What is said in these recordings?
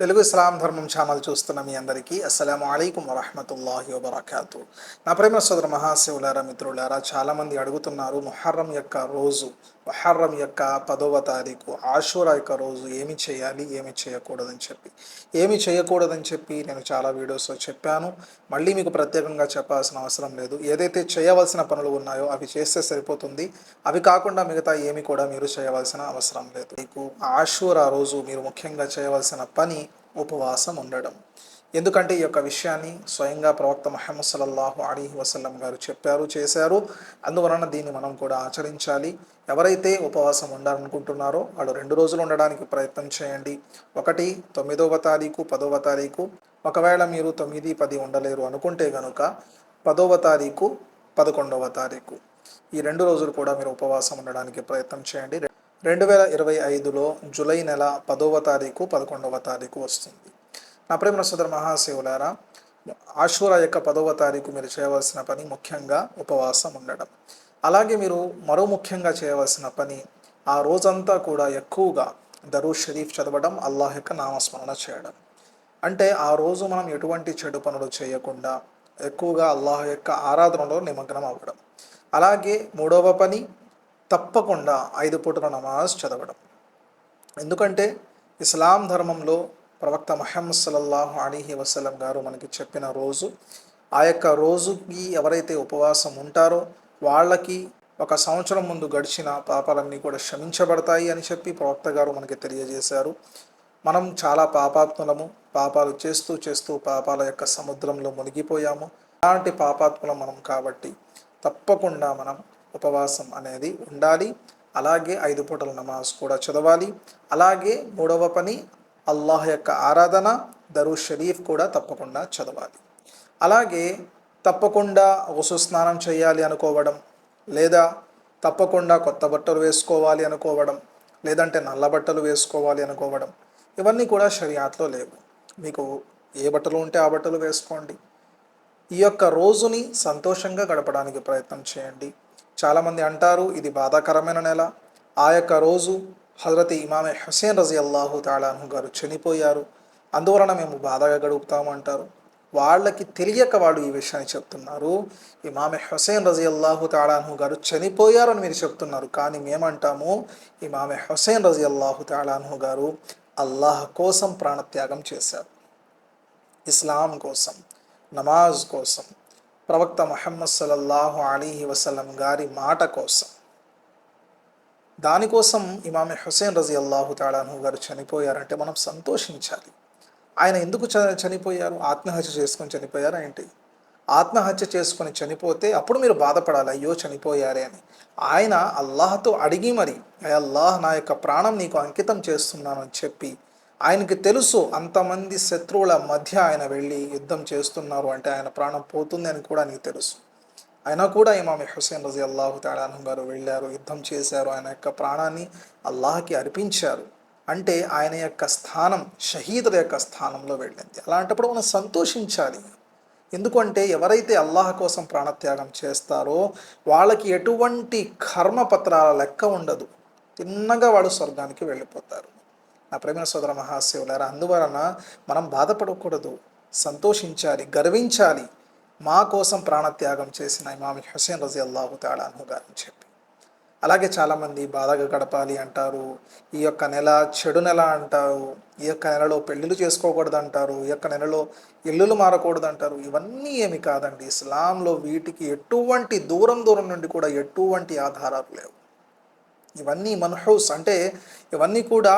తెలుగు ఇస్లాం ధర్మం ఛానల్ చూస్తున్న మీ అందరికీ అస్సలం అయికం వరహమతుల్లాహి వబర్కాతు. నా ప్రేమ సోదర మహాశివులారా మిత్రులారా చాలామంది అడుగుతున్నారు ముహర్రం యొక్క రోజు ముహర్రం యొక్క పదవ తారీఖు ఆషూరా యొక్క రోజు ఏమి చేయాలి ఏమి చేయకూడదని చెప్పి. ఏమి చేయకూడదని చెప్పి నేను చాలా వీడియోస్లో చెప్పాను. మళ్ళీ మీకు ప్రత్యేకంగా చెప్పాల్సిన అవసరం లేదు. ఏదైతే చేయవలసిన పనులు ఉన్నాయో అవి చేస్తే సరిపోతుంది. అవి కాకుండా మిగతా ఏమి కూడా మీరు చేయవలసిన అవసరం లేదు. మీకు ఆషూరా రోజు మీరు ముఖ్యంగా చేయవలసిన పని ఉపవాసం ఉండడం. ఎందుకంటే ఈ యొక్క విషయాన్ని స్వయంగా ప్రవక్త మహమ్మద్ సల్లల్లాహు అలీ వసల్లం గారు చెప్పారు చేశారు. అందువలన దీన్ని మనం కూడా ఆచరించాలి. ఎవరైతే ఉపవాసం ఉండాలనుకుంటున్నారో వాళ్ళు రెండు రోజులు ఉండడానికి ప్రయత్నం చేయండి. ఒకటి తొమ్మిదవ తారీఖు పదవ తారీఖు. ఒకవేళ మీరు తొమ్మిది పది ఉండలేరు అనుకుంటే గనుక పదవ తారీఖు పదకొండవ తారీఖు. ఈ రెండు రోజులు కూడా మీరు ఉపవాసం ఉండడానికి ప్రయత్నం చేయండి. రెండు వేల ఇరవై ఐదులో జూలై నెల పదవ తారీఖు పదకొండవ తారీఖు వస్తుంది. నా ప్రేమ సోదర మహాశివులారా ఆశూరా యొక్క పదవ తారీఖు మీరు చేయవలసిన పని ముఖ్యంగా ఉపవాసం ఉండడం. అలాగే మీరు మరో ముఖ్యంగా చేయవలసిన పని ఆ రోజంతా కూడా ఎక్కువగా దరూ షరీఫ్ చదవడం అల్లాహ్ యొక్క నామస్మరణ చేయడం. అంటే ఆ రోజు మనం ఎటువంటి చెడు పనులు చేయకుండా ఎక్కువగా అల్లాహ్ యొక్క ఆరాధనలో నిమగ్నం అవ్వడం. అలాగే మూడవ పని తప్పకుండా ఐదు పూటల నమాజ్ చదవడం. ఎందుకంటే ఇస్లాం ధర్మంలో ప్రవక్త మహమ్మద్ సల్లల్లాహు అలీహి వసలం గారు మనకి చెప్పిన రోజు ఆ యొక్క రోజుకి ఎవరైతే ఉపవాసం ఉంటారో వాళ్ళకి ఒక సంవత్సరం ముందు గడిచిన పాపాలన్నీ కూడా క్షమించబడతాయి అని చెప్పి ప్రవక్త గారు మనకి తెలియజేశారు. మనం చాలా పాపాత్ములము. పాపాలు చేస్తూ చేస్తూ పాపాల యొక్క సముద్రంలో మునిగిపోయాము. అలాంటి పాపాత్ములం మనం కాబట్టి తప్పకుండా మనం ఉపవాసం అనేది ఉండాలి. అలాగే ఐదు పూటల నమాజ్ కూడా చదవాలి. అలాగే మూడవ పని అల్లాహ్ యొక్క ఆరాధన దరు షరీఫ్ కూడా తప్పకుండా చదవాలి. అలాగే తప్పకుండా వసు స్నానం చేయాలి అనుకోవడం లేదా తప్పకుండా కొత్త బట్టలు వేసుకోవాలి అనుకోవడం లేదంటే నల్ల బట్టలు వేసుకోవాలి అనుకోవడం ఇవన్నీ కూడా షరియాత్లో లేవు. మీకు ఏ బట్టలు ఉంటే ఆ బట్టలు వేసుకోండి. ఈ యొక్క రోజుని సంతోషంగా గడపడానికి ప్రయత్నం చేయండి. చాలామంది అంటారు ఇది బాధాకరమైన నెల. ఆ యొక్క రోజు హజరత్ ఇమామే హుసేన్ రజీ అల్లాహు తాళాను గారు చనిపోయారు. అందువలన మేము బాధగా గడుపుతామంటారు. వాళ్ళకి తెలియక వాళ్ళు ఈ విషయాన్ని చెప్తున్నారు. ఇమామె హుసేన్ రజీ అల్లాహు తాళాను గారు చనిపోయారని మీరు చెప్తున్నారు. కానీ మేమంటాము ఇమామె హుసేన్ రజీ అల్లాహు తాళాను గారు అల్లాహ్ కోసం ప్రాణత్యాగం చేశారు. ఇస్లాం కోసం నమాజ్ కోసం ప్రవక్త మహమ్మద్ సల్లల్లాహు అలీహి వసలం గారి మాట కోసం. దానికోసం ఇమామి హుసేన్ రజీ అల్లాహు తాళాను గారు చనిపోయారంటే మనం సంతోషించాలి. ఆయన ఎందుకు చ చనిపోయారు? ఆత్మహత్య చేసుకొని చనిపోయారా ఏంటి? ఆత్మహత్య చేసుకొని చనిపోతే అప్పుడు మీరు బాధపడాలి అయ్యో చనిపోయారే అని. ఆయన అల్లాహతో అడిగి మరి అల్లాహ్ నా యొక్క ప్రాణం నీకు అంకితం చేస్తున్నాను అని చెప్పి ఆయనకి తెలుసు అంతమంది శత్రువుల మధ్య ఆయన వెళ్ళి యుద్ధం చేస్తున్నారు అంటే ఆయన ప్రాణం పోతుంది అని కూడా నీకు తెలుసు. అయినా కూడా ఇమామి హుసేన్ రజీ అల్లాహు తాళాను గారు వెళ్ళారు యుద్ధం చేశారు ఆయన యొక్క ప్రాణాన్ని అల్లాహకి అర్పించారు. అంటే ఆయన యొక్క స్థానం షహీదుల యొక్క స్థానంలో వెళ్ళింది. అలాంటప్పుడు మనం సంతోషించాలి. ఎందుకంటే ఎవరైతే అల్లాహ్ కోసం ప్రాణత్యాగం చేస్తారో వాళ్ళకి ఎటువంటి కర్మపత్రాల లెక్క ఉండదు. తిన్నగా వాడు స్వర్గానికి వెళ్ళిపోతారు. నా ప్రేమ సోదర మహాశివులారా అందువలన మనం బాధపడకూడదు. సంతోషించాలి గర్వించాలి. మా కోసం ప్రాణత్యాగం చేసిన ఇమామి హుసేన్ రజీ అల్లాహు తాళాను గారని చెప్పి. అలాగే చాలామంది బాధగా గడపాలి అంటారు ఈ యొక్క నెల చెడు నెల అంటారు ఈ యొక్క నెలలో పెళ్ళిళ్ళు చేసుకోకూడదు అంటారు ఈ యొక్క నెలలో ఇల్లులు మారకూడదు అంటారు ఇవన్నీ ఏమి కాదండి. ఇస్లాంలో వీటికి ఎటువంటి దూరం దూరం నుండి కూడా ఎటువంటి ఆధారాలు లేవు. ఇవన్నీ మన్హౌస్ అంటే ఇవన్నీ కూడా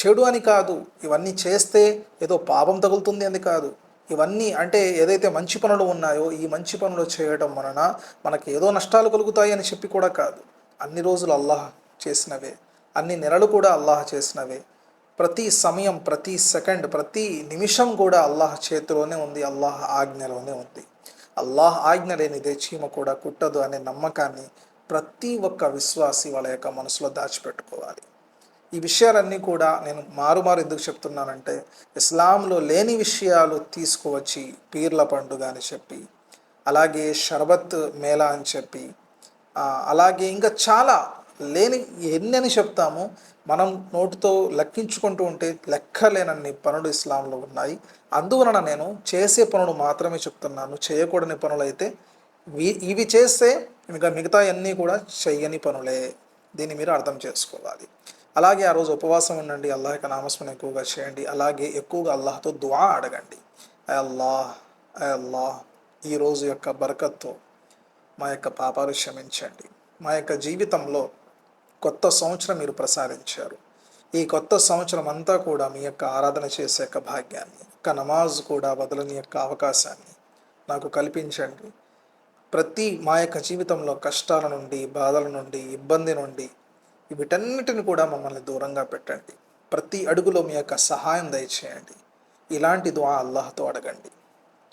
చెడు అని కాదు. ఇవన్నీ చేస్తే ఏదో పాపం తగులుతుంది అని కాదు. ఇవన్నీ అంటే ఏదైతే మంచి పనులు ఉన్నాయో ఈ మంచి పనులు చేయడం వలన మనకి ఏదో నష్టాలు కలుగుతాయి అని చెప్పి కూడా కాదు. అన్ని రోజులు అల్లాహ్ చేసినవే. అన్ని నెలలు కూడా అల్లాహ్ చేసినవే. ప్రతి సమయం ప్రతి సెకండ్ ప్రతి నిమిషం కూడా అల్లాహ్ చేతిలోనే ఉంది అల్లాహ్ ఆజ్ఞలోనే ఉంది. అల్లాహ్ ఆజ్ఞ లేనిదే చీమ కూడా కుట్టదు అనే నమ్మకాన్ని ప్రతి ఒక్క విశ్వాసి వాళ్ళ యొక్క మనసులో దాచిపెట్టుకోవాలి. ఈ విషయాలన్నీ కూడా నేను మారుమారు ఎందుకు చెప్తున్నానంటే ఇస్లాంలో లేని విషయాలు తీసుకువచ్చి పీర్ల పండుగ అని చెప్పి అలాగే షర్బత్ మేళా అని చెప్పి అలాగే ఇంకా చాలా లేని ఎన్ని అని చెప్తామో మనం నోటితో లెక్కించుకుంటూ ఉంటే లెక్కలేనన్ని పనులు ఇస్లాంలో ఉన్నాయి. అందువలన నేను చేసే పనులు మాత్రమే చెప్తున్నాను. చేయకూడని పనులు అయితే ఇవి చేస్తే ఇంకా మిగతా అన్నీ కూడా చెయ్యని పనులే. దీన్ని మీరు అర్థం చేసుకోవాలి. అలాగే ఆ రోజు ఉపవాసం ఉండండి అల్లాహ్ యొక్క నామస్మరణ ఎక్కువగా చేయండి అలాగే ఎక్కువగా అల్లాహ్తో దువా అడగండి. అల్లాహ్ అల్లాహ్ ఈ రోజు యొక్క బరకత్తో మా యొక్క పాపాలు క్షమించండి. మా యొక్క జీవితంలో కొత్త సంవత్సరం మీరు ప్రసాదించారు. ఈ కొత్త సంవత్సరం అంతా కూడా మీ యొక్క ఆరాధన చేసే యొక్క భాగ్యాన్ని ఒక నమాజ్ కూడా వదలని యొక్క అవకాశాన్ని నాకు కల్పించండి. ప్రతి మా యొక్క జీవితంలో కష్టాల నుండి బాధల నుండి ఇబ్బంది నుండి వీటన్నిటిని కూడా మమ్మల్ని దూరంగా పెట్టండి. ప్రతి అడుగులో మీ యొక్క సహాయం దయచేయండి. ఇలాంటి దువా అల్లాహ్తో అడగండి.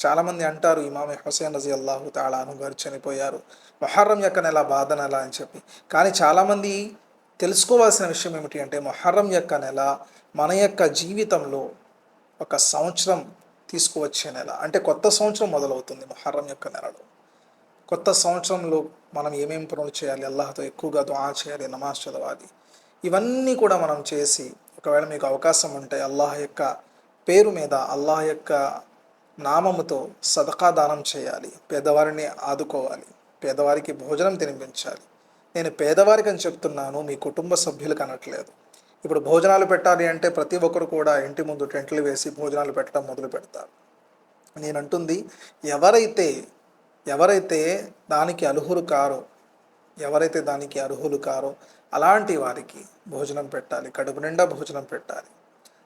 చాలామంది అంటారు ఇమామి హుసేన్ రజీ అల్లాహు తాళాను గారు చనిపోయారు. మొహర్రం యొక్క నెల బాధ నెల అని చెప్పి. కానీ చాలామంది తెలుసుకోవాల్సిన విషయం ఏమిటి అంటే మొహర్రం యొక్క నెల మన యొక్క జీవితంలో ఒక సంవత్సరం తీసుకువచ్చే నెల. అంటే కొత్త సంవత్సరం మొదలవుతుంది మొహర్రం యొక్క నెలలో. కొత్త సంవత్సరంలో మనం ఏమేం పనులు చేయాలి? అల్లాహతో ఎక్కువగా దుఆ చేయాలి నమాజ్ చదవాలి. ఇవన్నీ కూడా మనం చేసి ఒకవేళ మీకు అవకాశం ఉంటే అల్లాహ్ యొక్క పేరు మీద అల్లాహ్ యొక్క నామముతో సదకా దానం చేయాలి. పేదవారిని ఆదుకోవాలి. పేదవారికి భోజనం తినిపించాలి. నేను పేదవారికి అని చెప్తున్నాను మీ కుటుంబ సభ్యులకు అనట్లేదు. ఇప్పుడు భోజనాలు పెట్టాలి అంటే ప్రతి ఒక్కరు కూడా ఇంటి ముందు టెంట్లు వేసి భోజనాలు పెట్టడం మొదలు పెడతారు నేనంటుంది ఎవరైతే ఎవరైతే దానికి అర్హులు కారో ఎవరైతే దానికి అర్హులు కారో అలాంటి వారికి భోజనం పెట్టాలి కడుపు నిండా భోజనం పెట్టాలి.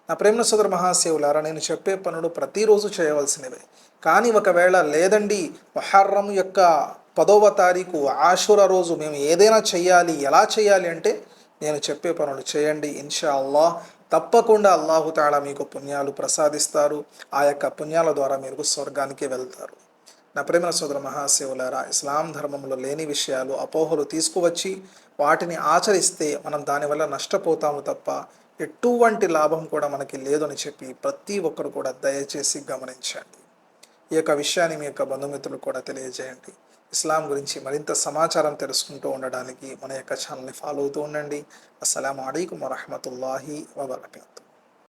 నా ప్రేమ సోదర మహాశివులారా నేను చెప్పే పనులు ప్రతిరోజు చేయవలసినవే. కానీ ఒకవేళ లేదండి మొహర్రం యొక్క పదవ తారీఖు ఆషుర రోజు మేము ఏదైనా చేయాలి ఎలా చేయాలి అంటే నేను చెప్పే పనులు చేయండి. ఇన్షా అల్లాహ్ తప్పకుండా అల్లాహుతాళ మీకు పుణ్యాలు ప్రసాదిస్తారు. ఆ యొక్క పుణ్యాల ద్వారా మీరు స్వర్గానికి వెళ్తారు. నా ప్రేమ సోదర మహాశివులారా ఇస్లాం ధర్మంలో లేని విషయాలు అపోహలు తీసుకువచ్చి వాటిని ఆచరిస్తే మనం దానివల్ల నష్టపోతాము తప్ప ఎటువంటి లాభం కూడా మనకి లేదని చెప్పి ప్రతి ఒక్కరు కూడా దయచేసి గమనించండి. ఈ యొక్క విషయాన్ని మీ యొక్క బంధుమిత్రులు కూడా తెలియజేయండి. ఇస్లాం గురించి మరింత సమాచారం తెలుసుకుంటూ ఉండడానికి మన యొక్క ఛానల్ని ఫాలో అవుతూ ఉండండి. అస్సలం అయికం వరహమతుల్లాహి వబర్కాతు.